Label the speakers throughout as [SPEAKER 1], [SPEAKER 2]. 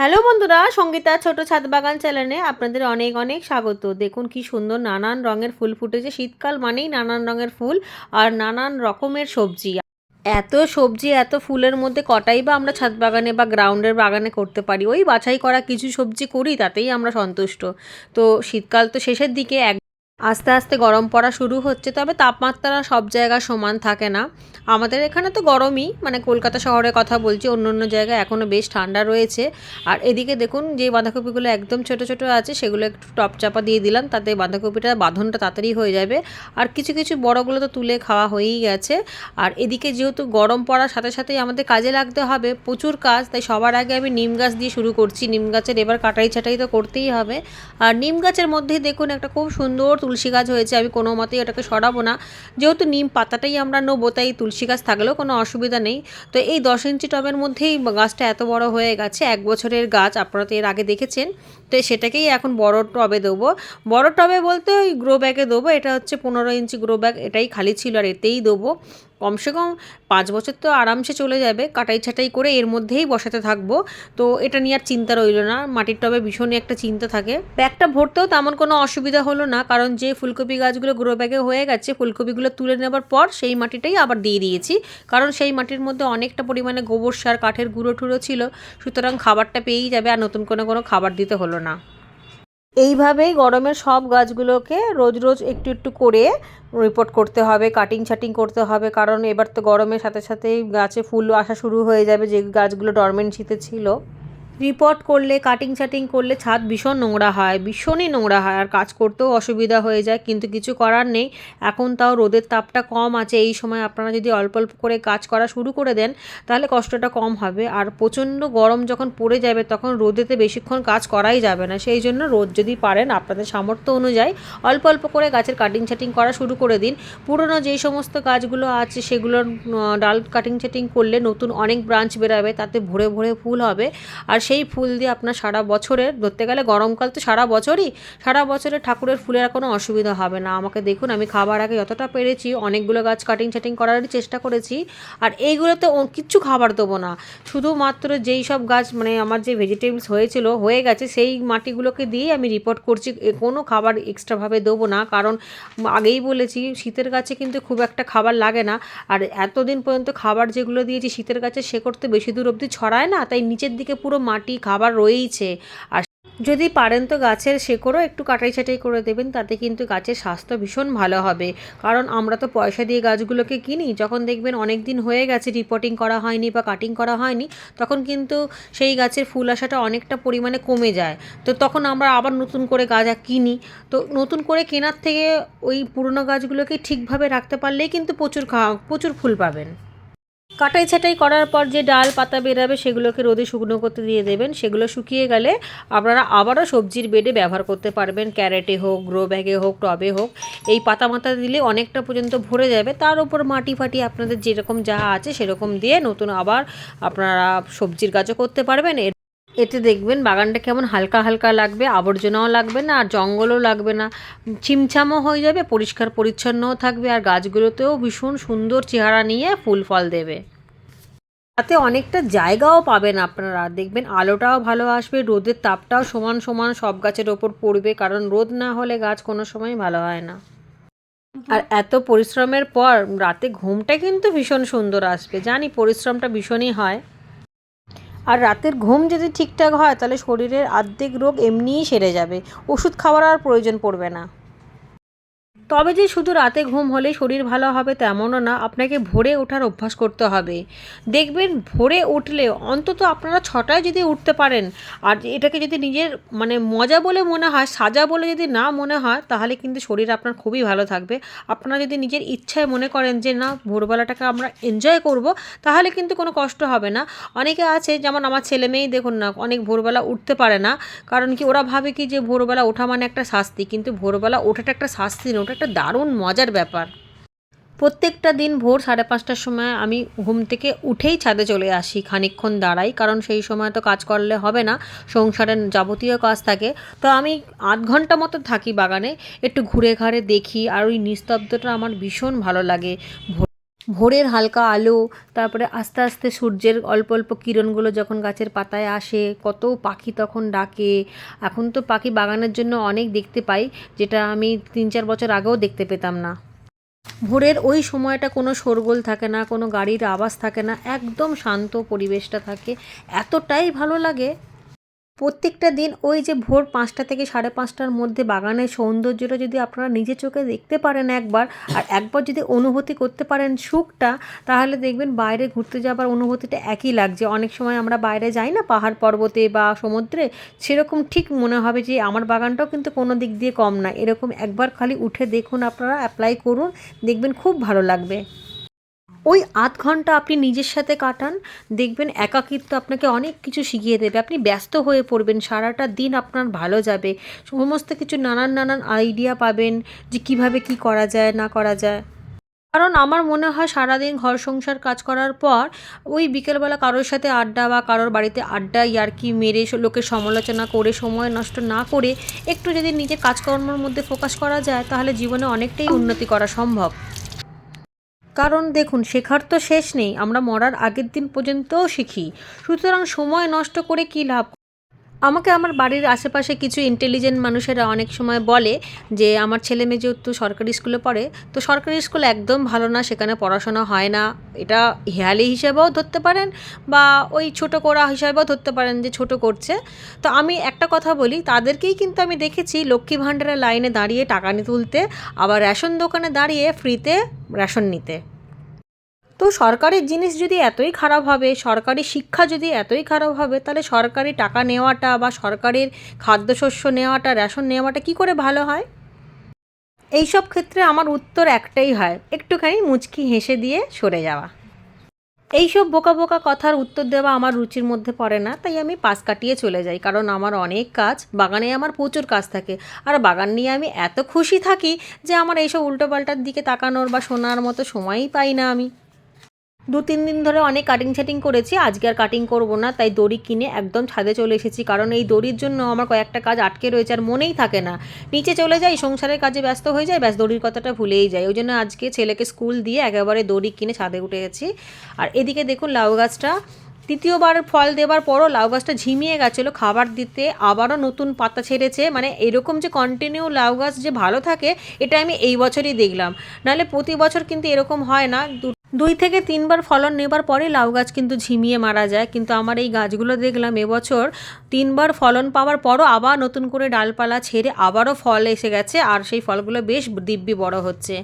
[SPEAKER 1] Hello বন্ধুরা, সঙ্গীতা ছোট ছাদ বাগান চ্যানেলে আপনাদের অনেক অনেক স্বাগত। দেখুন কি সুন্দর নানান রঙের ফুল ফুটেছে। শীতকাল মানেই নানান রঙের ফুল আর নানান রকমের সবজি। এত সবজি, এত ফুলের মধ্যে কটাই বা আমরা ছাদ বাগানে বা গ্রাউন্ডের বাগানে করতে পারি? ওই বাছাই করা কিছু সবজি করি, তাতেই আমরা সন্তুষ্ট। তো শীতকাল তো শেষের দিকে এক আস্তে আস্তে গরম পড়া শুরু হচ্ছে, তবে তাপমাত্রা সব জায়গায় সমান থাকে না। আমাদের এখানে তো গরমই মানে কলকাতা শহরের কথা বলছি, অন্য অন্য জায়গায় এখনও বেশ ঠান্ডা রয়েছে। আর এদিকে দেখুন, যে বাঁধাকপিগুলো একদম ছোট ছোট আছে, সেগুলো একটু টপ চাপা দিয়ে দিলাম, তাতে বাঁধাকপিটা, বাঁধনটা তাড়াতাড়ি হয়ে যাবে। আর কিছু কিছু বড়গুলো তো তুলে খাওয়া হয়েই গেছে। আর এদিকে যেহেতু গরম পড়ার সাথে সাথেই আমাদের কাজে লাগতে হবে, প্রচুর কাজ, তাই সবার আগে আমি নিম গাছ দিয়ে শুরু করছি। নিম গাছের এবার কাটাই ছাটাই তো করতেই হবে। আর নিম গাছের মধ্যেই দেখুন, একটা খুব সুন্দর তুলসী গাছ হয়েছে, আমি কোনো মতেই ওটাকে সরাবো না। যেহেতু নিম পাতাটাই আমরা নেব, তাই তুলসী গাছ থাকলেও কোনো অসুবিধা নেই। তো এই দশ ইঞ্চি টবের মধ্যেই গাছটা এত বড় হয়ে গেছে, এক বছরের গাছ, আপনারা তো এর আগে দেখেছেন। তো সেটাকেই এখন বড় টবে দেবো। বড় টবে বলতে ওই গ্রো ব্যাগে দেবো, এটা হচ্ছে পনেরো ইঞ্চি গ্রো ব্যাগ এটাই খালি ছিল আর এতেই দেবো। কমসে কম পাঁচ বছর তো আরামসে চলে যাবে, কাটাই ছাটাই করে এর মধ্যেই বসাতে থাকব। তো এটা নিয়ে আর চিন্তা রইল না, মাটির টবে ভীষণই একটা চিন্তা থাকে। ব্যাগটা ভরতেও তেমন কোনো অসুবিধা হলো না, কারণ যে ফুলকপি গাছগুলো গ্রো ব্যাগে হয়ে গেছে, ফুলকপিগুলো তুলে নেবার পর সেই মাটিটাই আবার দিয়ে দিয়েছি। কারণ সেই মাটির মধ্যে অনেকটা পরিমাণে গোবর সার, কাঠের গুঁড়ো টুড়ো ছিল, সুতরাং খাবারটা পেয়েই যাবে, আর নতুন কোনো কোনো খাবার দিতে হলো না। এইভাবেই গরমের সব গাছগুলোকে রোজ রোজ একটু একটু করে রিপোর্ট করতে হবে কাটিং ছাটিং করতে হবে। কারণ এবার তো গরমের সাথে সাথেই গাছে ফুল আসা শুরু হয়ে যাবে, যে গাছগুলো ডরমেন্সিতে ছিল। রিপোর্ট করলে কাটিং ছাটিং করলে ছাদ ভীষণ নোংরা হয়, ভীষণই নোংরা হয়। আর কাজ করতেও অসুবিধা হয়ে যায়, কিন্তু কিছু করার নেই। এখন তাও রোদের তাপটা কম আছে, এই সময় আপনারা যদি অল্প অল্প করে কাজ করা শুরু করে দেন, তাহলে কষ্টটা কম হবে। আর প্রচণ্ড গরম যখন পড়ে যাবে, তখন রোদেতে বেশিক্ষণ কাজ করাই যাবে না। সেই জন্য রোদ যদি পারেন, আপনাদের সামর্থ্য অনুযায়ী অল্প অল্প করে গাছের কাটিং ছাটিং করা শুরু করে দিন। পুরনো যেই সমস্ত গাছগুলো আছে, সেগুলোর ডাল কাটিং ছাটিং করলে নতুন অনেক ব্রাঞ্চ বেরাবে, তাতে ভরে ভরে ফুল হবে। আর সেই ফুল দিয়ে আপনার সারা বছরের ধরতে গেলে গরমকাল তো সারা বছরই, সারা বছরে ঠাকুরের ফুলের কোনো অসুবিধা হবে না। আমাকে দেখুন, আমি খাবার আগে যতটা পেরেছি, অনেকগুলো গাছ কাটিং ছাটিং করারই চেষ্টা করেছি, আর এইগুলোতে কিচ্ছু খাবার দেবো না। শুধুমাত্র যেই সব গাছ মানে আমার যে ভেজিটেবলস হয়েছিল, হয়ে গেছে, সেই মাটিগুলোকে দিয়েই আমি রিপোর্ট করছি কোনো খাবার এক্সট্রাভাবে দেবো না। কারণ আগেই বলেছি, শীতের গাছে কিন্তু খুব একটা খাবার লাগে না। আর এতদিন পর্যন্ত খাবার যেগুলো দিয়েছি, শীতের গাছে সে করতে বেশি দূর অবধি ছড়ায় না, তাই নিচের দিকে পুরো মাটি খাবার রয়েইছে। আর যদি পারেন তো গাছের শেকড়ও একটু কাটাই ছাটাই করে দেবেন, তাতে কিন্তু গাছের স্বাস্থ্য ভীষণ ভালো হবে। কারণ আমরা তো পয়সা দিয়ে গাছগুলোকে কিনি, যখন দেখবেন অনেক দিন হয়ে গেছে রিপোর্টিং করা হয়নি বা কাটিং করা হয়নি, তখন কিন্তু সেই গাছের ফুল আসাটা অনেকটা পরিমাণে কমে যায়। তো তখন আমরা আবার নতুন করে গাছ কিনি। তো নতুন করে কেনার থেকে ওই পুরনো গাছগুলোকে ঠিকভাবে রাখতে পারলেই কিন্তু প্রচুর প্রচুর ফুল পাবেন। কাটাই ছাটাই করার পর যে ডাল পাতা বেরাবে সেগুলোকে রোদে শুকনো করতে দিয়ে দেবেন। সেগুলো শুকিয়ে গেলে আপনারা আবারও সবজির বেডে ব্যবহার করতে পারবেন। ক্যারেটে হোক, গ্রো ব্যাগে হোক, টবে হোক। এই পাতা মাতা দিলে অনেকটা পর্যন্ত ভরে যাবে। তার উপর মাটি ফাটি আপনাদের যেরকম যা আছে সেরকম দিয়ে নতুন আবার আপনারা সবজির গাছও করতে পারবেন। এতে দেখবেন বাগানটা কেমন হালকা হালকা লাগবে, আবর্জনাও লাগবে না, আর জঙ্গলও লাগবে না। ছিমছামও হয়ে যাবে, পরিষ্কার পরিচ্ছন্নও থাকবে, আর গাছগুলোতেও ভীষণ সুন্দর চেহারা নিয়ে ফুল ফল দেবে। তাতে অনেকটা জায়গাও পাবেন আপনারা। দেখবেন আলোটাও ভালো আসবে, রোদের তাপটাও সমান সমান সব গাছের ওপর পড়বে, কারণ রোদ না হলে গাছ কোনো সময় ভালো হয় না। আর এত পরিশ্রমের পর রাতে ঘুমটা কিন্তু ভীষণ সুন্দর আসবে। জানি পরিশ্রমটা ভীষণই হয়। আর রাতের ঘুম যদি ঠিকঠাক হয়, তাহলে শরীরের আর্ধেক রোগ এমনিই সেরে যাবে। ওষুধ খাওয়ার আর প্রয়োজন পড়বে না। তবে যে শুধু রাতে ঘুম হলেই শরীর ভালো হবে তেমনও না, আপনাকে ভোরে ওঠার অভ্যাস করতে হবে। দেখবেন ভোরে উঠলে অন্তত আপনারা ছটায় যদি উঠতে পারেন, আর এটাকে যদি নিজের মানে মজা বলে মনে হয়, সাজা বলে যদি না মনে হয়, তাহলে কিন্তু শরীর আপনার খুবই ভালো থাকবে। আপনারা যদি নিজের ইচ্ছায় মনে করেন যে, না, ভোরবেলাটাকে আমরা এনজয় করব তাহলে কিন্তু কোনো কষ্ট হবে না। অনেকে আছে, যেমন আমার ছেলে মেয়েই দেখুন না, অনেক ভোরবেলা উঠতে পারে না। কারণ কি, ওরা ভাবে কি যে, ভোরবেলা ওঠা মানে একটা শাস্তি। কিন্তু ভোরবেলা ওঠাটা একটা শাস্তি না ওটা একটা দারুণ মজার ব্যাপার। প্রত্যেকটা দিন ভোর সাড়ে পাঁচটার সময় আমি ঘুম থেকে উঠেই ছাদে চলে আসি খানিক্ষণ দাঁড়াই, কারণ সেই সময় তো কাজ করলে হবে না, সংসারের যাবতীয় কাজ থাকে। তো আমি আধ ঘণ্টা মতো থাকি বাগানে, একটু ঘুরে ঘাড়ে দেখি, আর ওই নিস্তব্ধটা আমার ভীষণ ভালো লাগে। ভোরের হালকা আলো, তারপরে আস্তে আস্তে সূর্যের অল্প অল্প কিরণগুলো যখন গাছের পাতায় আসে, কত পাখি তখন ডাকে। এখন তো পাখি বাগানের জন্য অনেক দেখতে পাই, যেটা আমি তিন চার বছর আগেও দেখতে পেতাম না। ভোরের ওই সময়টা কোনো শোরগোল থাকে না, কোনো গাড়ির আওয়াজ থাকে না, একদম শান্ত পরিবেশটা থাকে। এতটাই ভালো লাগে প্রত্যেকটা দিন ওই যে ভোর পাঁচটা থেকে সাড়ে পাঁচটার মধ্যে বাগানের সৌন্দর্যটা যদি আপনারা নিজে চোখে দেখতে পারেন একবার, আর একবার যদি অনুভূতি করতে পারেন সুখটা, তাহলে দেখবেন বাইরে ঘুরতে যাবার অনুভূতিটা একই লাগছে। অনেক সময় আমরা বাইরে যাই না পাহাড় পর্বতে বা সমুদ্রে, সেরকম ঠিক মনে হবে যে আমার বাগানটাও কিন্তু কোনো দিক দিয়ে কম না। এরকম একবার খালি উঠে দেখুন আপনারা, অ্যাপ্লাই করুন, দেখবেন খুব ভালো লাগবে। ওই আধ ঘণ্টা আপনি নিজের সাথে কাটান, দেখবেন একাকিত্ব আপনাকে অনেক কিছু শিখিয়ে দেবে। আপনি ব্যস্ত হয়ে পড়বেন, সারাটা দিন আপনার ভালো যাবে। সমস্ত কিছু নানান নানান আইডিয়া পাবেন যে কীভাবে কি করা যায়, না করা যায়। কারণ আমার মনে হয় সারাদিন ঘর সংসার কাজ করার পর, ওই বিকেলবেলা কারোর সাথে আড্ডা বা কারোর বাড়িতে আড্ডা, ইয়ার্কি মেরে লোকের সমালোচনা করে, সময় নষ্ট না করে একটু যদি নিজের কাজকর্মের মধ্যে ফোকাস করা যায়, তাহলে জীবনে অনেকটাই উন্নতি করা সম্ভব। কারণ দেখুন, শেখার তো শেষ নেই, আমরা মরার আগের দিন পর্যন্তও শিখি। সুতরাং সময় নষ্ট করে কী লাভ? আমাকে আমার বাড়ির আশেপাশে কিছু ইন্টেলিজেন্ট মানুষেরা অনেক সময় বলে যে, আমার ছেলে মেয়ে যেহেতু সরকারি স্কুলে পড়ে, তো সরকারি স্কুল একদম ভালো না, সেখানে পড়াশোনা হয় না। এটা হেয়ালি হিসেবেও ধরতে পারেন বা ওই ছোট করা হিসাবেও ধরতে পারেন যে, ছোট করছে। তো আমি একটা কথা বলি, তাদেরকেই কিন্তু আমি দেখেছি লক্ষ্মী ভাণ্ডারের লাইনে দাঁড়িয়ে টাকা তুলতে, আবার রেশন দোকানে দাঁড়িয়ে ফ্রিতে রেশন নিতে। তো সরকারের জিনিস যদি এতই খারাপ হবে, সরকারি শিক্ষা যদি এতই খারাপ হবে, তাহলে সরকারি টাকা নেওয়াটা বা সরকারের খাদ্যশস্য নেওয়াটা, রেশন নেওয়াটা কি করে ভালো হয়? এইসব ক্ষেত্রে আমার উত্তর একটাই হয়, একটুখানি মুচকি হেসে দিয়ে সরে যাওয়া। এইসব বোকা বোকা কথার উত্তর দেওয়া আমার রুচির মধ্যে পড়ে না, তাই আমি পাশ কাটিয়ে চলে যাই, কারণ আমার অনেক কাজ বাগানে আমার প্রচুর কাজ থাকে। আর বাগান নিয়ে আমি এত খুশি থাকি যে আমার এইসব উল্টোপাল্টার দিকে তাকানোর বা শোনার মতো সময়ই পাই না আমি। দু তিন দিন ধরে অনেক কাটিং ছাটিং করেছি, আজকে আর কাটিং করব না, তাই দড়ি কিনে একদম ছাদে চলে এসেছি। কারণ এই দড়ির জন্য আমার কয়েকটা কাজ আটকে রয়েছে আর মনেই থাকে না। নিচে চলে যাই, সংসারের কাজে ব্যস্ত হয়ে যায় ব্যাস দড়ির কথাটা ভুলেই যাই। ওই জন্য আজকে ছেলেকে স্কুল দিয়ে একেবারে দড়ি কিনে ছাদে উঠে গেছি। আর এদিকে দেখুন লাউ গাছটা, তৃতীয়বার ফল দেবার পরও লাউ গাছটা ঝিমিয়ে গেছিল খাবার দিতে, আবারও নতুন পাতা ছেড়েছে। মানে এরকম যে কন্টিনিউ লাউ গাছ যে ভালো থাকে, এটা আমি এই বছরই দেখলাম। নাহলে প্রতি বছর কিন্তু এরকম হয় না। দুই থেকে তিনবার ফলন নেবার পরে লাউ গাছ কিন্তু ঝিমিয়ে মারা যায়। কিন্তু আমার এই গাছগুলো দেখলাম এবছর তিনবার ফলন পাওয়ার পরও আবার নতুন করে ডালপালা ছেড়ে আবারও ফল এসে গেছে আর সেই ফলগুলো বেশ দিব্যি বড় হচ্ছে।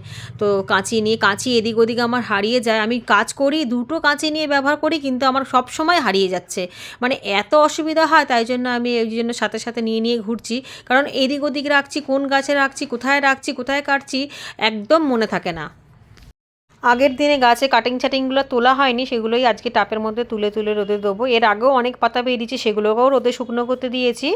[SPEAKER 1] তো কাঁচি নিয়ে কাঁচি এদিক ওদিক আমার হারিয়ে যায়। আমি কাজ করি, দুটো কাঁচি নিয়ে ব্যবহার করি কিন্তু আমার সব সময় হারিয়ে যাচ্ছে। মানে এত অসুবিধা হয় তাই জন্য আমি এই জন্য সাথে সাথে নিয়ে নিয়ে ঘুরছি। কারণ এদিক ওদিক রাখছি, কোন গাছে রাখছি, কোথায় রাখছি, কোথায় কাটছি একদম মনে থাকে না। আগের দিনে গাছে কাটিং ছাটিংগুলো তোলা হয়নি, সেগুলোই আজকে টাপের মধ্যে তুলে তুলে রোদে দেবো। এর আগেও অনেক পাতা বেরিয়েছে, সেগুলোকেও রোদে শুকনো করতে দিয়েছি।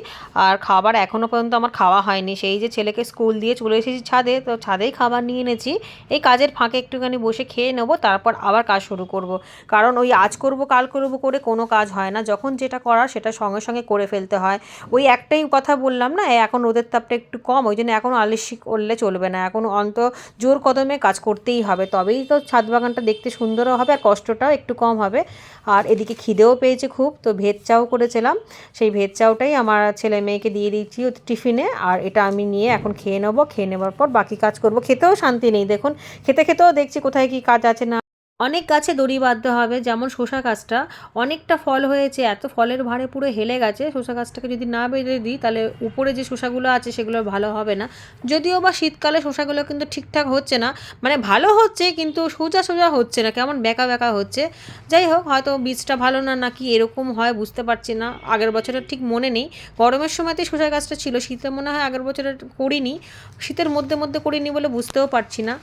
[SPEAKER 1] আর খাবার এখনও পর্যন্ত আমার খাওয়া হয়নি। সেই যে ছেলেকে স্কুল দিয়ে চলে এসেছি ছাদে, তো ছাদেই খাবার নিয়ে এনেছি। এই কাজের ফাঁকে একটুখানি বসে খেয়ে নেব, তারপর আবার কাজ শুরু করব। কারণ ওই আজ করব, কাল করব করে কোনো কাজ হয় না। যখন যেটা করার সেটা সঙ্গে সঙ্গে করে ফেলতে হয়। ওই একটাই কথা বললাম না এখন রোদের তাপটা একটু কম, ওই জন্য এখন আলিসি করলে চলবে না। এখন অন্ত জোর কদমে কাজ করতেই হবে। তবেই তো ছাদ বাগানটা দেখতে সুন্দরও হবে আর কষ্টটাও একটু কম হবে। আর এদিকে খিদেও পেয়েছে খুব, তো ভেজ চাও করেছিলাম। সেই ভেদ চাউটাই আমার ছেলে মেয়েকে দিয়ে দিয়েছি টিফিনে, আর এটা আমি নিয়ে এখন খেয়ে নেব। খেয়ে নেবার পর বাকি কাজ করব। খেতেও শান্তি নেই, দেখুন। খেতে খেতেও দেখছি কোথায় কি কাজ আছে না অনেক গাছে দড়ি বাঁধতে হবে, যেমন শসা গাছটা। অনেকটা ফল হয়েছে, এত ফলের ভারে পুরো হেলে গেছে। শসা গাছটাকে যদি না বেঁধে দিই, তাহলে উপরে যে শসাগুলো আছে, সেগুলো ভালো হবে না। যদিও বা শীতকালে শসাগুলো কিন্তু ঠিকঠাক হচ্ছে না। মানে ভালো হচ্ছে, কিন্তু সোজা সোজা হচ্ছে না, কেমন বেঁকা বেঁকা হচ্ছে। যাই হোক, হয়তো বীজটা ভালো না নাকি এরকম হয় বুঝতে পারছি না। আগের বছরের ঠিক মনে নেই। গরমের সময়তে শসা গাছটা ছিল, শীতে মনে হয় আগের বছরের করিনি। শীতের মধ্যে মধ্যে করিনি বলে বুঝতেও পারছি না।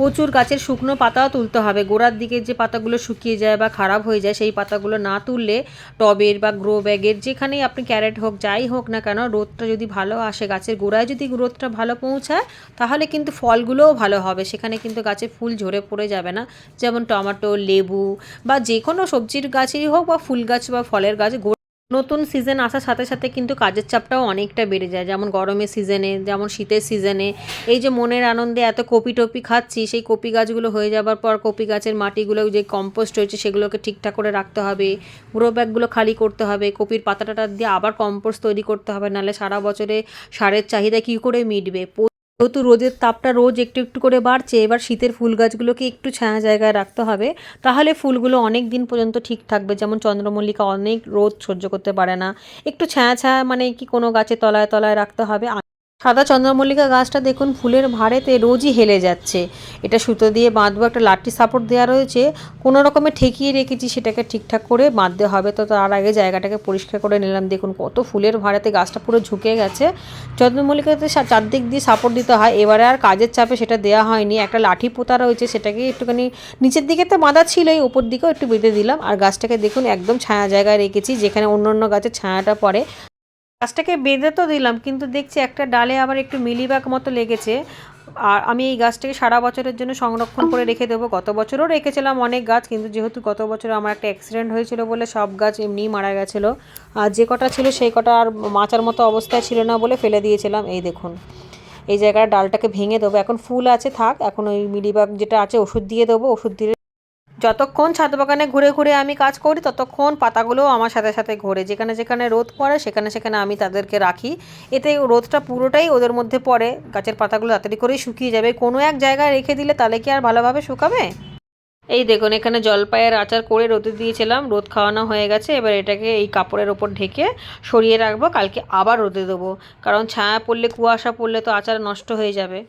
[SPEAKER 1] প্রচুর গাছের শুকনো পাতাও তুলতে হবে। গোড়ার দিকে যে পাতাগুলো শুকিয়ে যায় বা খারাপ হয়ে যায়, সেই পাতাগুলো না তুললে টবের বা গ্রো ব্যাগের যেখানেই আপনি ক্যারেট হোক, যাই হোক না কেন, রোদটা যদি ভালো আসে, গাছের গোড়ায় যদি রোদটা ভালো পৌঁছায়, তাহলে কিন্তু ফলগুলোও ভালো হবে। সেখানে কিন্তু গাছে ফুল ঝরে পড়ে যাবে না। যেমন টমেটো, লেবু বা যে কোনো সবজির গাছেরই হোক বা ফুল গাছ বা ফলের গাছ নতুন সিজন আসার সাথে সাথে কিন্তু কাজের চাপটাও অনেকটা বেড়ে যায়। যেমন গরমের সিজনে যেমন শীতের সিজনে এই যে মনের আনন্দে এত কপি টপি খাচ্ছি, সেই কপি গাছগুলো হয়ে যাবার পর কপি গাছের মাটিগুলো যে কম্পোস্ট হয়েছে, সেগুলোকে ঠিকঠাক করে রাখতে হবে গ্রো ব্যাগগুলো খালি করতে হবে, কপির পাতা টাটা দিয়ে আবার কম্পোস্ট তৈরি করতে হবে, নাহলে সারা বছরে সারের চাহিদা কী করে মিটবে? যেহেতু রোদের তাপটা রোজ একটু একটু করে বাড়ছে, এবার শীতের ফুল গাছগুলোকে একটু ছায়া জায়গায় রাখতে হবে। তাহলে ফুলগুলো অনেক দিন পর্যন্ত ঠিক থাকবে, যেমন চন্দ্রমল্লিকা অনেক রোদ সহ্য করতে পারে না। একটু ছায়া ছায়া মানে কি কোনো গাছে তলায় তলায় রাখতে হবে। সাদা চন্দ্রমল্লিকা গাছটা দেখুন, ফুলের ভাড়েতে রোজই হেলে যাচ্ছে। এটা সুতো দিয়ে বাঁধবো, একটা লাঠি সাপোর্ট দেওয়া রয়েছে। কোনো রকমে ঠেকিয়ে রেখেছি, সেটাকে ঠিকঠাক করে বাঁধতে হবে। তো তার আগে জায়গাটাকে পরিষ্কার করে নিলাম। দেখুন, কত ফুলের ভাড়াতে গাছটা পুরো ঝুঁকে গেছে। চন্দ্রমল্লিকাতে চারদিক দিয়ে সাপোর্ট দিতে হয়। এবারে আর কাজের চাপে সেটা দেওয়া হয়নি। একটা লাঠি পোতা রয়েছে, সেটাকে একটুখানি নিচের দিকে তো বাঁধা ছিলই, উপর দিকেও একটু বেঁধে দিলাম। আর গাছটাকে দেখুন, একদম ছায়া জায়গায় রেখেছি, যেখানে অন্য অন্য গাছের ছায়াটা পড়ে। গাছটাকে বেঁধে তো দিলাম, কিন্তু দেখছি একটা ডালে আবার একটু মিলিবাগ মতো লেগেছে। আর আমি এই গাছটাকে সারা বছরের জন্য সংরক্ষণ করে রেখে দেবো। গত বছরও রেখেছিলাম অনেক গাছ, কিন্তু যেহেতু গত বছর আমার একটা অ্যাক্সিডেন্ট হয়েছিল বলে সব গাছ এমনিই মারা গেছিল। আর যে কটা ছিল সেই কটা আর মাচার মতো অবস্থায় ছিল না বলে ফেলে দিয়েছিলাম। এই দেখুন, এই জায়গায় ডালটাকে ভেঙে দেবো। এখন ফুল আছে, থাক, এখন ওই মিলিবাগ যেটা আছে ওষুধ দিয়ে দেবো। ওষুধ দিয়ে যতক্ষণ ছাদ বাগানে ঘুরে ঘুরে আমি কাজ করি, ততক্ষণ পাতাগুলোও আমার সাথে সাথে ঘোরে। যেখানে যেখানে রোদ পড়ে, সেখানে সেখানে আমি তাদেরকে রাখি। এতে রোদটা পুরোটাই ওদের মধ্যে পড়ে। গাছের পাতাগুলো তাড়াতাড়ি করেই শুকিয়ে যাবে। কোনো এক জায়গায় রেখে দিলে তাহলে কি আর ভালোভাবে শুকাবে? এই দেখুন, এখানে জলপাইয়ের আচার করে রোদে দিয়েছিলাম। রোদ খাওয়ানো হয়ে গেছে। এবার এটাকে এই কাপড়ের ওপর ঢেকে সরিয়ে রাখব। কালকে আবার রোদে দেবো। কারণ ছায়া পড়লে, কুয়াশা পড়লে তো আচার নষ্ট হয়ে যাবে।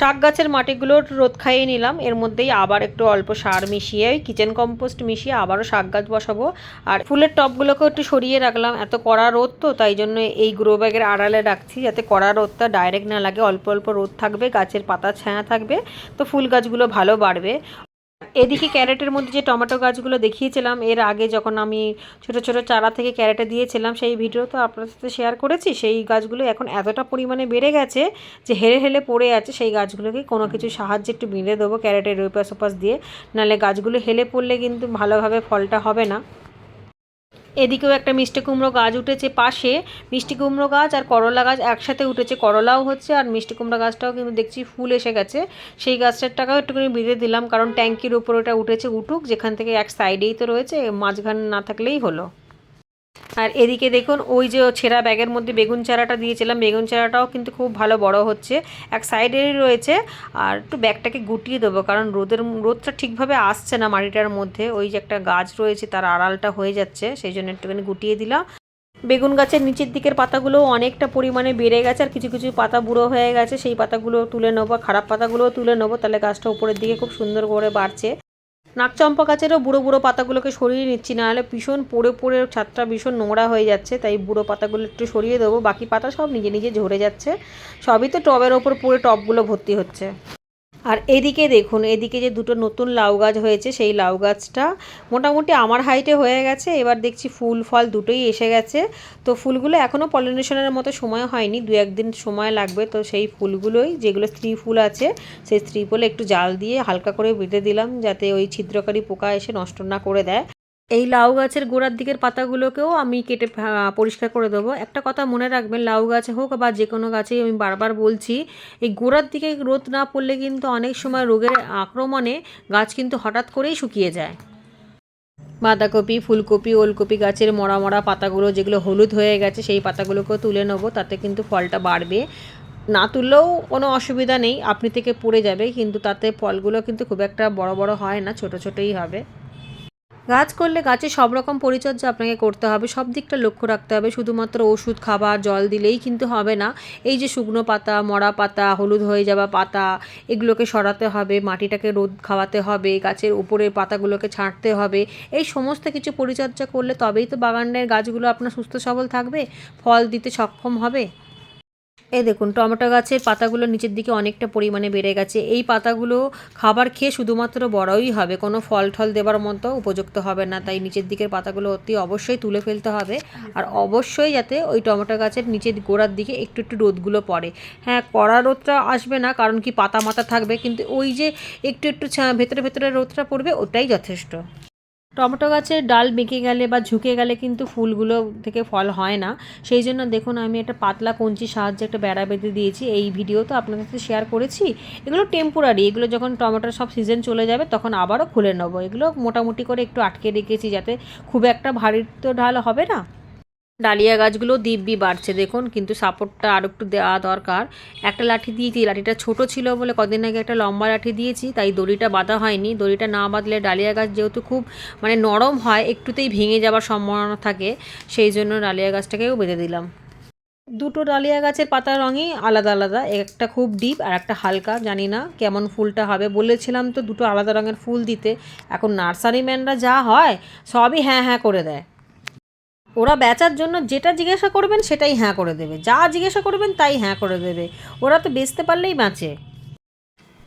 [SPEAKER 1] শাক গাছের মাটিগুলো রোদ খাইয়ে নিলাম। এর মধ্যেই আবার একটু অল্প সার মিশিয়ে কিচেন কম্পোস্ট মিশিয়ে আবারও শাক গাছ বসাবো। আর ফুলের টবগুলোকেও একটু সরিয়ে রাখলাম। এত কড়া রোদ তো, তাই জন্য এই গ্রো ব্যাগের আড়ালে রাখছি যাতে কড়া রোদটা ডাইরেক্ট না লাগে। অল্প অল্প রোদ থাকবে, গাছের পাতা ছায়া থাকবে, তো ফুল গাছগুলো ভালো বাড়বে। এদিকে ক্যারেটের মধ্যে যে টমেটো গাছগুলো দেখিয়েছিলাম, এর আগে যখন আমি ছোট ছোট চারা থেকে ক্যারেটে দিয়েছিলাম, সেই ভিডিও তো আপনার সাথে শেয়ার করেছি, সেই গাছগুলো এখন এতটা পরিমাণে বেড়ে গেছে যে হেলে হেলে পড়ে আছে, সেই গাছগুলোকে কোনো কিছু সাহায্যে একটু বেঁধে দেবো ক্যারেটের ওপাশ ওপাশ দিয়ে। নাহলে গাছগুলো হেলে পড়লে কিন্তু ভালোভাবে ফলটা হবে না। এদিকেও একটা মিষ্টি কুমড়ো গাছ উঠেছে পাশে। মিষ্টি কুমড়ো গাছ আর করলা গাছ একসাথে উঠেছে, করলাও হচ্ছে আর মিষ্টি কুমড়ো গাছটাও কিন্তু দেখছি ফুল এসে গেছে। সেই গাছটার টাকাও একটুখানি বেঁধে দিলাম, কারণ ট্যাঙ্কির উপর ওটা উঠেছে উঠুক, যেখান থেকে এক সাইডেই তো রয়েছে, মাঝখানে না থাকলেই হলো। আর এদিকে দেখুন, ওই যে ছেঁড়া ব্যাগের মধ্যে বেগুন চারাটা দিয়েছিলাম, বেগুন চারাটাও কিন্তু খুব ভালো বড় হচ্ছে। এক সাইডেরই রয়েছে, আর একটু ব্যাগটাকে গুটিয়ে দেবো, কারণ রোদের, রোদটা ঠিকভাবে আসছে না মাটিটার মধ্যে। ওই যে একটা গাছ রয়েছে, তার আড়ালটা হয়ে যাচ্ছে, সেই জন্য একটুখানি গুটিয়ে দিলাম। বেগুন গাছের নিচের দিকের পাতাগুলো অনেকটা পরিমাণে বেড়ে গেছে, আর কিছু কিছু পাতা বুড়ো হয়ে গেছে, সেই পাতাগুলো তুলে নেব খারাপ পাতাগুলোও তুলে নেব, তাহলে গাছটা উপরের দিকে খুব সুন্দর করে বাড়ছে। নাকচম্পা গাছেরও বুড়ো বুড়ো পাতাগুলোকে সরিয়ে নিচ্ছি নাহলে ভীষণ পড়ে পড়ে ছাদটা ভীষণ নোংরা হয়ে যাচ্ছে, তাই বুড়ো পাতাগুলো একটু সরিয়ে দেবো। বাকি পাতা সব নিজে নিজে ঝরে যাচ্ছে, সবই তো টবের ওপর পড়ে টবগুলো ভর্তি হচ্ছে। আর এদিকে দেখুন, এদিকে যে দুটো নতুন লাউ গাছ হয়েছে, সেই লাউ গাছটা মোটামুটি আমার হাইটে হয়ে গেছে। এবার দেখছি ফুল, ফল দুটোই এসে গেছে। তো ফুলগুলো এখনও পলিনেশনের মতো সময় হয়নি, দু একদিন সময় লাগবে। তো সেই ফুলগুলোই, যেগুলো স্ত্রী ফুল আছে, সেই স্ত্রী ফুলে একটু জাল দিয়ে হালকা করে বেঁধে দিলাম, যাতে ওই ছিদ্রকারী পোকা এসে নষ্ট না করে দেয়। এই লাউ গাছের গোড়ার দিকের পাতাগুলোকেও আমি কেটে পরিষ্কার করে দেবো। একটা কথা মনে রাখবেন, লাউ গাছ হোক বা যে কোনো গাছেই আমি বারবার বলছি, এই গোড়ার দিকে রোদ না পড়লে কিন্তু অনেক সময় রোগের আক্রমণে গাছ কিন্তু হঠাৎ করেই শুকিয়ে যায়। বাঁধাকপি, ফুলকপি, ওলকপি গাছের মরা মরা পাতাগুলো যেগুলো হলুদ হয়ে গেছে, সেই পাতাগুলোকেও তুলে নেব, তাতে কিন্তু ফলটা বাড়বে। না তুললেও কোনো অসুবিধা নেই, আপনি থেকে পড়ে যাবে, কিন্তু তাতে ফলগুলো কিন্তু খুব একটা বড় বড় হয় না, ছোট ছোটোই হবে। গাছ করলে গাছে সব রকম পরিচর্যা আপনাকে করতে হবে, সব দিকটা লক্ষ্য রাখতে হবে। শুধুমাত্র ওষুধ, খাবার, জল দিলেই কিন্তু হবে না। এই যে শুকনো পাতা, মরা পাতা, হলুদ হয়ে যাওয়া পাতা, এগুলোকে সরাতে হবে, মাটিটাকে রোদ খাওয়াতে হবে, গাছের উপরের পাতাগুলোকে ছাঁটতে হবে। এই সমস্ত কিছু পরিচর্যা করলে তবেই তো বাগানের গাছগুলো আপনার সুস্থ সবল থাকবে, ফল দিতে সক্ষম হবে। এই দেখুন, টমেটো গাছের পাতাগুলো নিচের দিকে অনেকটা পরিমাণে বেড়ে গেছে। এই পাতাগুলো খাবার খেয়ে শুধুমাত্র বড়ই হবে, কোনো ফল ঠল দেবার মতো উপযুক্ত হবে না। তাই নিচের দিকের পাতাগুলো অতি অবশ্যই তুলে ফেলতে হবে আর অবশ্যই যাতে ওই টমেটো গাছের নিচের গোড়ার দিকে একটু একটু রোদগুলো পড়ে। হ্যাঁ কড়া রোদটা আসবে না, কারণ কি পাতা মাথা থাকবে, কিন্তু ওই যে একটু একটু ভেতরে ভেতরে রোদটা পড়বে, ওটাই যথেষ্ট। টমেটো গাছের ডাল বেঁকে গেলে বা ঝুঁকে গেলে কিন্তু ফুলগুলো থেকে ফল হয় না। সেই জন্য দেখুন, আমি একটা পাতলা কঞ্চির সাহায্যে একটা বেড়া বেঁধে দিয়েছি। এই ভিডিও তো আপনাদের সাথে শেয়ার করেছি। এগুলো টেম্পোরারি এগুলো যখন টমেটোর সব সিজন চলে যাবে তখন আবারও খুলে নেব। এগুলো মোটামুটি করে একটু আটকে রেখেছি যাতে খুব একটা ভারী তো ঢাল হবে না। ডালিয়া গাছগুলো দিব্যি বাড়ছে, দেখুন। কিন্তু সাপোর্টটা আর একটু দেওয়া দরকার। একটা লাঠি দিয়েছি, লাঠিটা ছোট ছিল বলে কদিন আগে একটা লম্বা লাঠি দিয়েছি, তাই দড়িটা বাঁধা হয়নি। দড়িটা না বাঁধলে ডালিয়া গাছ যেহেতু খুব মানে নরম হয়, একটুতেই ভেঙে যাওয়ার সম্ভাবনা থাকে, সেই জন্য ডালিয়া গাছটাকেও বেঁধে দিলাম। দুটো ডালিয়া গাছের পাতার রঙই আলাদা আলাদা, একটা খুব ডিপ আর একটা হালকা, জানি না কেমন ফুলটা হবে। বলেছিলাম তো দুটো আলাদা রঙের ফুল দিতে, এখন নার্সারি ম্যানরা যা হয় সবই হ্যাঁ হ্যাঁ করে দেয়। ওরা বেচার জন্য যেটা জিজ্ঞাসা করবেন সেটাই হ্যাঁ করে দেবে। যা জিজ্ঞাসা করবেন তাই হ্যাঁ করে দেবে। ওরা তো বেচতে পারলেই বাঁচে।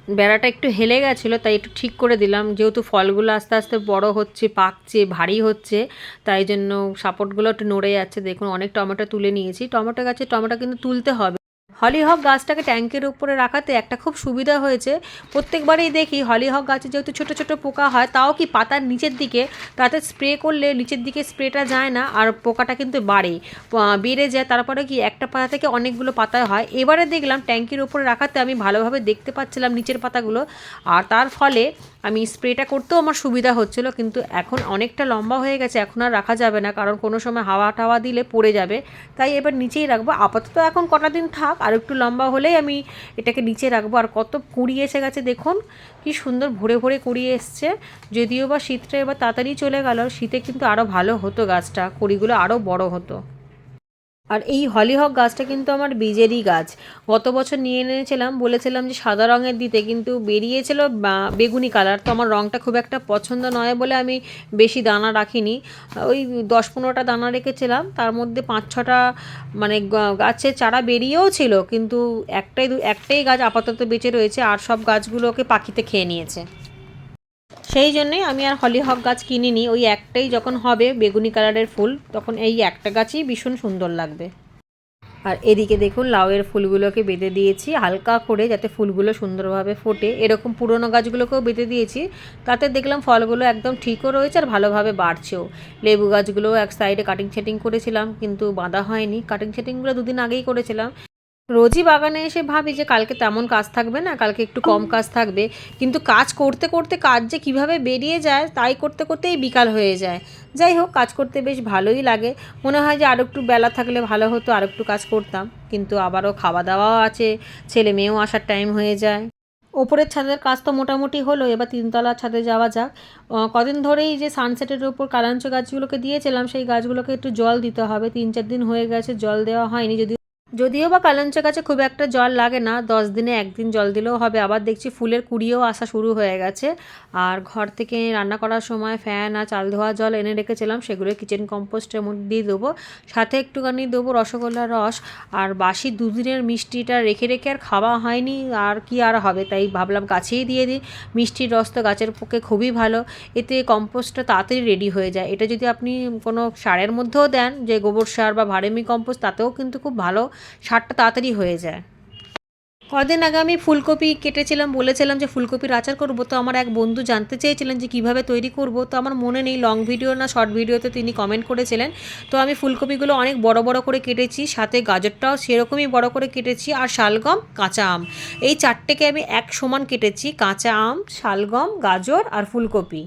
[SPEAKER 1] বেড়াটা একটু হেলে গেছিল, তাই একটু ঠিক করে দিলাম। যেহেতু ফলগুলো আস্তে আস্তে বড় হচ্ছে, পাকছে, ভারী হচ্ছে, তাই জন্য সাপোর্টগুলো একটু নড়ে যাচ্ছে। দেখুন, অনেক টমেটো তুলে নিয়েছি। টমেটো গাছে টমেটো কিন্তু তুলতে হবে। হলিহক গাছটাকে ট্যাঙ্কের উপরে রাখাতে একটা খুব সুবিধা হয়েছে। প্রত্যেকবারেই দেখি হলিহক গাছে যেহেতু ছোট ছোট পোকা হয়, তাও কি পাতার নিচের দিকে তাতে স্প্রে করলে নিচের দিকে স্প্রেটা যায় না আর পোকাটা কিন্তু বাড়ে বেড়ে যায়, তারপরে কি একটা পাতা থেকে অনেকগুলো পাতা হয়। এবারে দেখলাম ট্যাঙ্কির উপরে রাখাতে আমি ভালোভাবে দেখতে পাচ্ছিলাম নিচের পাতাগুলো। আর তার ফলে আমি স্প্রেটা করতেও আমার সুবিধা হচ্ছিল, কিন্তু এখন অনেকটা লম্বা হয়ে গেছে, এখন আর রাখা যাবে না, কারণ কোনো সময় হাওয়া টাওয়া দিলে পড়ে যাবে। তাই এবার নিচেই রাখব। আপাতত এখন কটা দিন থাক, আর একটু লম্বা হলেই আমি এটাকে নিচে রাখব। আর কত কুড়ি এসে গেছে দেখুন, কি সুন্দর ভরে ভরে কুড়িয়ে এসছে। যদিও বা শীতটা এবার তাড়াতাড়ি চলে গেল, শীতে কিন্তু আরও ভালো হতো গাছটা, কুড়িগুলো আরও বড় হতো। আর এই হলিহক গাছটা কিন্তু আমার বীজেরই গাছ। গত বছর নিয়ে এনেছিলাম, বলেছিলাম যে সাদা রঙের দিতে, কিন্তু বেরিয়েছিল বেগুনি কালার। তো আমার রঙটা খুব একটা পছন্দ নয় বলে আমি বেশি দানা রাখিনি। ওই দশ পনেরোটা দানা রেখেছিলাম, তার মধ্যে পাঁচ ছটা মানে গাছের চারা বেরিয়েও ছিল, কিন্তু একটাই একটাই গাছ আপাতত বেঁচে রয়েছে, আর সব গাছগুলোকে পাখিতে খেয়ে নিয়েছে। সেই জন্যই আমি আর হলিহক গাছ কিনিনি। ওই একটাই যখন হবে বেগুনি কালারের ফুল, তখন এই একটা গাছই ভীষণ সুন্দর লাগবে। আর এদিকে দেখুন, লাউয়ের ফুলগুলোকে বেঁধে দিয়েছি, হালকা করে যাতে ফুলগুলো সুন্দরভাবে ফোটে। এরকম পুরনো গাছগুলোকেও বেঁধে দিয়েছি, তাতে দেখলাম ফলগুলো একদম ঠিকও রয়েছে আর ভালোভাবে বাড়ছেও। লেবু গাছগুলোও এক সাইডে কাটিং সেটিং করেছিলাম, কিন্তু বাঁধা হয়নি। কাটিং সেটিংগুলো দুদিন আগেই করেছিলাম। রোজই বাগানে এসে ভাবি যে কালকে তেমন কাজ থাকবে না কালকে একটু কম কাজ থাকবে। কিন্তু কাজ করতে করতে কাজ যে কীভাবে বেরিয়ে যায় তাই করতে করতেই বিকাল হয়ে যায়। যাই হোক কাজ করতে বেশ ভালোই লাগে। মনে হয় যে আরও একটু বেলা থাকলে ভালো হতো আর একটু কাজ করতাম। কিন্তু আবারও খাওয়া দাওয়াও আছে ছেলে মেয়েও আসার টাইম হয়ে যায়। ওপরের ছাদের কাজ তো মোটামুটি হলো এবার তিনতলার ছাদে যাওয়া যাক। কদিন ধরেই যে সানসেটের ওপর কালাঞ্চ গাছগুলোকে দিয়েছিলাম সেই গাছগুলোকে একটু জল দিতে হবে। তিন চার দিন হয়ে গেছে জল দেওয়া হয়নি যদি যদিও বা কালাঞ্চ গাছে খুব একটা জল লাগে না, দশ দিনে একদিন জল দিলেও হবে। আবার দেখছি ফুলের কুড়িও আসা শুরু হয়ে গেছে। আর ঘর থেকে রান্না করার সময় ফ্যান আর চাল ধোয়া জল এনে রেখেছিলাম সেগুলো কিচেন কম্পোস্টের মধ্যে দিয়ে দেবো। সাথে একটুখানি দেবো রসগোল্লার রস। আর বাসি দুদিনের মিষ্টিটা রেখে রেখে আর খাওয়া হয়নি, আর কি আর হবে তাই ভাবলাম গাছেই দিয়ে দিই। মিষ্টির রস তো গাছের পক্ষে খুবই ভালো। এতে কম্পোস্টটা তাড়াতাড়ি রেডি হয়ে যায়। এটা যদি আপনি কোনো সারের মধ্যেও দেন, যে গোবর সার বা ভারেমি কম্পোস্ট তাতেও কিন্তু খুব ভালো। সারটা তাড়াতাড়ি হয়ে যায়। কদিন আগে আমি ফুলকপি কেটেছিলাম, বলেছিলাম যে ফুলকপির আচার করব, তো আমার এক বন্ধু জানতে চেয়েছিলেন যে কীভাবে তৈরি করব, তো আমার মনে নেই লং ভিডিও না শর্ট ভিডিওতে তিনি কমেন্ট করেছিলেন। তো আমি ফুলকপিগুলো অনেক বড় বড় করে কেটেছি, সাথে গাজরটাও সেরকমই বড় করে কেটেছি, আর শালগম, কাঁচা আম। এই চারটেকে আমি এক সমান কেটেছি, কাঁচা আম, শালগম, গাজর আর ফুলকপি।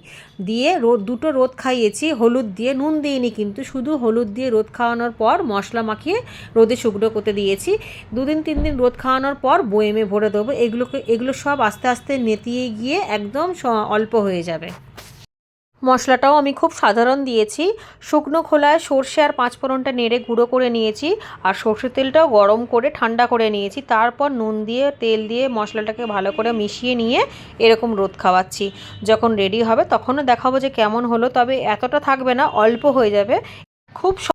[SPEAKER 1] দিয়ে রোদ দুটো রোদ খাইয়েছি, হলুদ দিয়ে, নুন দিইনি কিন্তু, শুধু হলুদ দিয়ে রোদ খাওয়ানোর পর মশলা মাখিয়ে রোদে শুকনো করতে দিয়েছি। দুদিন, তিন দিন রোদ খাওয়ানোর পর বয়েমে ভরে দেবো। এগুলোকে এগুলো সব আস্তে আস্তে নেতিয়ে গিয়ে একদম অল্প হয়ে যাবে। মশলাটাও আমি খুব সাধারণ দিয়েছি। শুকনো খোলায় সর্ষে আর পাঁচফোড়নটা নেড়ে গুঁড়ো করে নিয়েছি আর সর্ষের তেলটাও গরম করে ঠান্ডা করে নিয়েছি। তারপর নুন দিয়ে, তেল দিয়ে মশলাটাকে ভালো করে মিশিয়ে নিয়ে এরকম রোদ খাওয়াচ্ছি। যখন রেডি হবে তখনও দেখাবো যে কেমন হলো, তবে এতটা থাকবে না, অল্প হয়ে যাবে। খুব